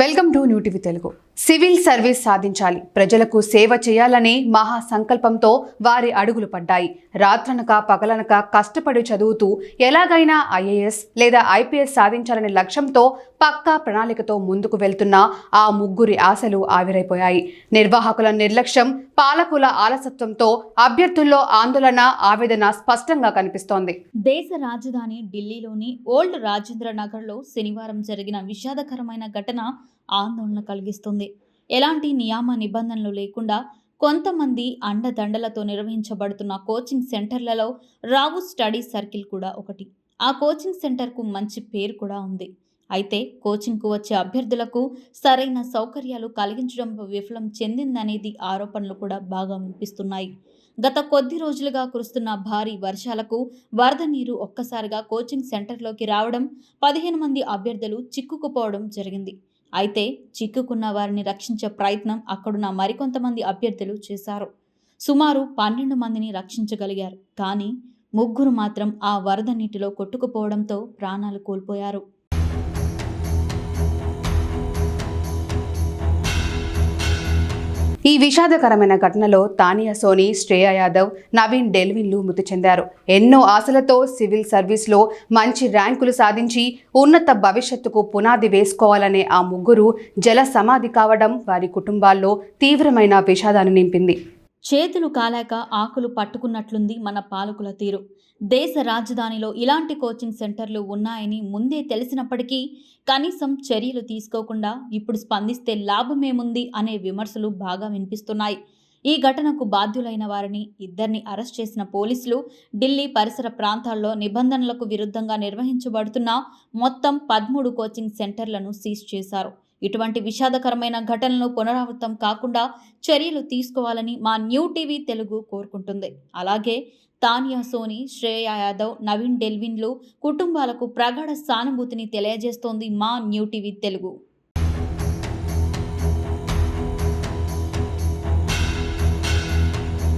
Welcome to new TV Telugu. Civil service సాధించాలి. ప్రజలకు సేవ చేయాలనే మహా సంకల్పంతో వారి అడుగులు పడ్డాయి. రాత్రనక పగలనక కష్టపడి చదువుతూ ఎలాగైనా ఐఏఎస్ లేదా ఐపీఎస్ సాధించాలనే లక్ష్యంతో పక్కా ప్రణాళికతో ముందుకు వెళ్తున్న ఆ ముగ్గురి ఆశలు ఆవిరైపోయాయి. నిర్వాహకుల నిర్లక్ష్యం పాలకుల ఆలసత్వంతో అభ్యర్థుల్లో ఆందోళన ఆవేదన స్పష్టంగా కనిపిస్తోంది. దేశ రాజధాని ఢిల్లీలోని ఓల్డ్ రాజేంద్ర నగర్లో శనివారం జరిగిన విషాదకరమైన ఘటన ఆందోళన కలిగిస్తుంది. ఎలాంటి నియామ నిబంధనలు లేకుండా కొంతమంది అండదండలతో నిర్వహించబడుతున్న కోచింగ్ సెంటర్లలో రావు స్టడీ సర్కిల్ కూడా ఒకటి. ఆ కోచింగ్ సెంటర్కు మంచి పేరు కూడా ఉంది. అయితే కోచింగ్కు వచ్చే అభ్యర్థులకు సరైన సౌకర్యాలు కలిగించడం విఫలం చెందిందనేది ఆరోపణలు కూడా బాగా వినిపిస్తున్నాయి. గత కొద్ది రోజులుగా కురుస్తున్న భారీ వర్షాలకు వరద నీరు ఒక్కసారిగా కోచింగ్ సెంటర్లోకి రావడం పదిహేను మంది అభ్యర్థులు చిక్కుకుపోవడం జరిగింది. అయితే చిక్కుకున్న వారిని రక్షించే ప్రయత్నం అక్కడున్న మరికొంతమంది అభ్యర్థులు చేశారు. సుమారు పన్నెండు మందిని రక్షించగలిగారు. కానీ ముగ్గురు మాత్రం ఆ వరద నీటిలో కొట్టుకుపోవడంతో ప్రాణాలు కోల్పోయారు. ఈ విషాదకరమైన ఘటనలో తానియా సోని శ్రేయా యాదవ్ నవీన్ డెల్విన్లు మృతి చెందారు. ఎన్నో ఆశలతో సివిల్ సర్వీస్లో మంచి ర్యాంకులు సాధించి ఉన్నత భవిష్యత్తుకు పునాది వేసుకోవాలనే ఆ ముగ్గురు జల సమాధి కావడం వారి కుటుంబాల్లో తీవ్రమైన విషాదాన్ని నింపింది. చేతులు కాలాక ఆకులు పట్టుకున్నట్లుంది మన పాలకుల తీరు. దేశ రాజధానిలో ఇలాంటి కోచింగ్ సెంటర్లు ఉన్నాయని ముందే తెలిసినప్పటికీ కనీసం చర్యలు తీసుకోకుండా ఇప్పుడు స్పందిస్తే లాభమేముంది అనే విమర్శలు బాగా వినిపిస్తున్నాయి. ఈ ఘటనకు బాధ్యులైన వారిని ఇద్దరిని అరెస్ట్ చేసిన పోలీసులు ఢిల్లీ పరిసర ప్రాంతాల్లో నిబంధనలకు విరుద్ధంగా నిర్వహించబడుతున్న మొత్తం పదమూడు కోచింగ్ సెంటర్లను సీజ్ చేశారు. ఇటువంటి విషాదకరమైన ఘటనలు పునరావృతం కాకుండా చర్యలు తీసుకోవాలని మా న్యూ టీవీ తెలుగు కోరుకుంటుంది. అలాగే తానియా సోని శ్రేయా యాదవ్ నవీన్ డెల్విన్లు కుటుంబాలకు ప్రగాఢ సానుభూతిని తెలియజేస్తోంది మా న్యూ టీవీ తెలుగు.